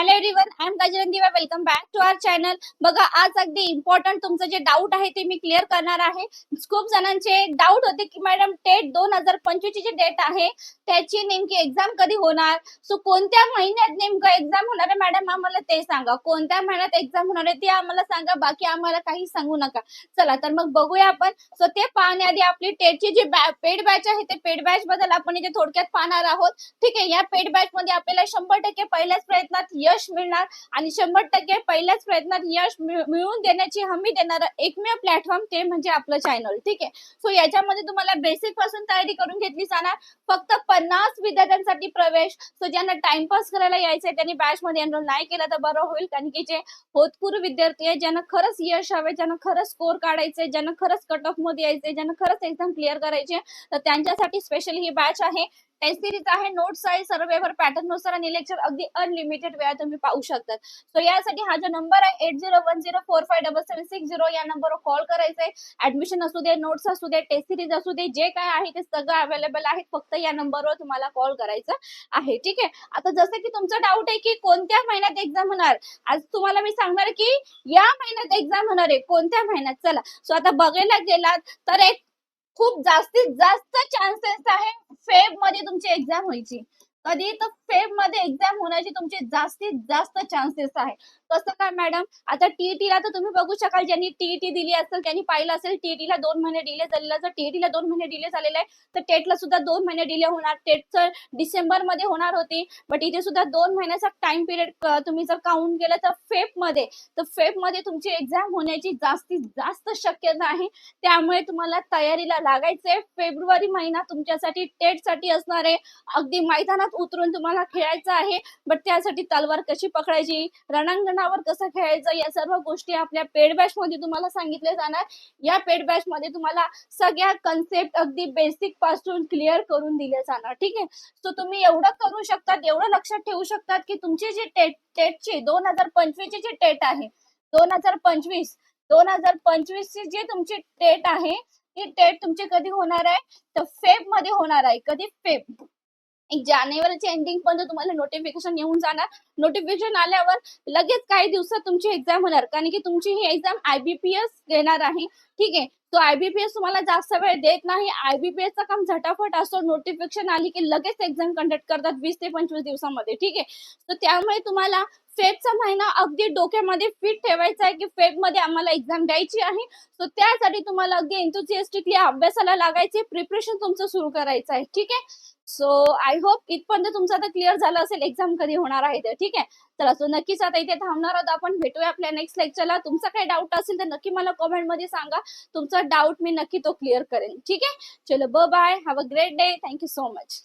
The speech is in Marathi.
हॅलो एव्हरीवन आय एम गजरन दिवा welcome back to our channel बघा आज अगदी इम्पॉर्टंट तुमचं जे डाऊट आहे ते मी क्लिअर करणार आहे. खूप जणांचे डाऊट होते की मॅडम टेट दोन हजार पंचवीस ची जी डेट आहे त्याची नेमकी एक्झाम कधी होणार? सो कोणत्या महिन्यात नेमकं एक्झाम होणार आहे? मॅडम आम्हाला ते सांगा. कोणत्या महिन्यात एक्झाम होणार आहे ते आम्हाला सांगा. बाकी आम्हाला काही सांगू नका. चला तर मग बघूया आपण. सो ते पाहण्याआधी आपली टेटची जी पेड बॅच आहे ते पेड बॅच बद्दल आपण इथे थोडक्यात पाहणार आहोत. ठीक आहे या पेड बॅच मध्ये आपल्याला शंभर टक्के पहिल्याच प्रयत्नात यश मिळणार आणि शंभर टक्के पहिल्याच प्रयत्नात यश मिळवून देण्याची हमी देणारं एकमेव प्लॅटफॉर्म ते म्हणजे आपलं चॅनल ठीक आहे? सो याच्यामध्ये तुम्हाला बेसिकपासून तयारी करून घेतली जाणार. फक्त पन्नास विद्यार्थ्यांसाठी प्रवेश. सो ज्यांना टाइमपास करायला यायचंय त्यांनी बॅच मध्ये एनरोल नाही केलं तर बरं होईल. कारण की जे होतपूर्व विद्यार्थी आहेत ज्यांना खरंच यश हवे ज्यांना खरंच स्कोर काढायचे ज्यांना खरंच कट ऑफमध्ये यायचे ज्यांना खरंच एक्झाम क्लिअर करायचे तर त्यांच्यासाठी स्पेशल ही बॅच आहे. टेस्ट सिरीज आहे. नोट्स आहे. सर्व पॅटर्ननुसार आणि लेक्चर अगदी अनलिमिटेड वेळा तुम्ही पाहू शकतात. सो यासाठी हा जो नंबर आहे eight zero one zero four five double seven six zero या नंबरवर कॉल करायचा आहे ऍडमिशन असू दे नोट्स असू दे टेस्ट सिरीज असू दे जे काय आहे ते सगळं अवेलेबल आहे. फक्त या नंबरवर तुम्हाला कॉल करायचा आहे. ठीक आहे? आता जसं की तुमचा डाऊट आहे की कोणत्या महिन्यात एक्झाम होणार? आज तुम्हाला मी सांगणार की या महिन्यात एक्झाम होणार आहे. कोणत्या महिन्यात? चला. सो आता बघायला गेलात तर एक खूप जास्तीत जास्त चान्सेस आहे फेबमध्ये तुमची एक्झाम व्हायची. कधी तर फेबमध्ये एक्झाम होण्याची तुमचे जास्तीत जास्त चान्सेस आहे. कसं काय मॅडम आता टीईटी ला तर तुम्ही बघू शकाल ज्यांनी टीईटी दिली असेल त्यांनी पाहिलं असेल टीईटी ला दोन महिने डिले झालेला. जर टीईटी ला दोन महिने डिले झालेला आहे तर टेटला सुद्धा दोन महिने डिले होणार. टेटचं डिसेंबरमध्ये होणार होती बट इथे सुद्धा दोन महिन्याचा टाइम पिरियड तुम्ही जर काउंट केलं तर फेबमध्ये तर फेबमध्ये तुमची एक्झाम होण्याची जास्तीत जास्त शक्यता आहे. त्यामुळे तुम्हाला तयारीला लागायचंय. फेब्रुवारी महिना तुमच्यासाठी टेटसाठी असणार आहे. अगदी मैदानात उतरून तुम्हाला खेळायचं आहे बट त्यासाठी तलवार कशी पकडायची? रणांगणावर कसं खेळायचं या सर्व गोष्टी आपल्या पेड बॅच मध्ये तुम्हाला सांगितले जाणार. या पेड बॅच मध्ये तुम्हाला सगळ्या कन्सेप्ट अगदी बेसिकपासून क्लिअर करून दिले जाणार. ठीक आहे? सो तुम्ही एवढं करू शकतात एवढं लक्षात ठेवू शकतात की तुमची जी टेट टेटची दोन हजार पंचवीस ची जी टेट आहे दोन हजार पंचवीस दोन हजार पंचवीस ची जी तुमची टेट आहे ती टेट तुमची कधी होणार आहे? तर फेबमध्ये होणार आहे. कधी? फेब. एक जानेवारीच्या एंडिंग पर्यंत तुम्हाला नोटिफिकेशन येऊन जाणार नोटिफिकेशन आल्यावर लगेच काही दिवसात तुमची एक्झाम होणार. कारण की तुमची ही एक्झाम आयबीपीएस घेणार आहे. ठीक आहे? तो आयबीपीएस तुम्हाला जास्त वेळ देत नाही. आयबीपीएस चं काम झटाफट असतो नोटिफिकेशन आली की लगेच एक्झाम कंडक्ट करतात वीस ते पंचवीस दिवसामध्ये. ठीक आहे? तर त्यामुळे तुम्हाला फेबचा महिना अगदी डोक्यामध्ये फिट ठेवायचा आहे की फेबमध्ये आम्हाला एक्झाम द्यायची आहे. सो त्यासाठी तुम्हाला अगदी एन्थुसिएस्टिकली अभ्यासाला लागायचे प्रिपरेशन तुमचं सुरू करायचं आहे. ठीक आहे? सो आय होप इथपर्यंत तुमचं आता क्लिअर झालं असेल एक्झाम कधी होणार आहे ते. ठीक आहे? चला सो नक्कीच आता इथे थांबणार आहोत आपण. भेटूया आपल्या नेक्स्ट लेक्चरला तुमचा काही डाऊट असेल तर नक्की मला कॉमेंटमध्ये सांगा. तुमचा डाऊट मी नक्की तो क्लिअर करेन. ठीक आहे? चलो ब bye have a great day thank you so much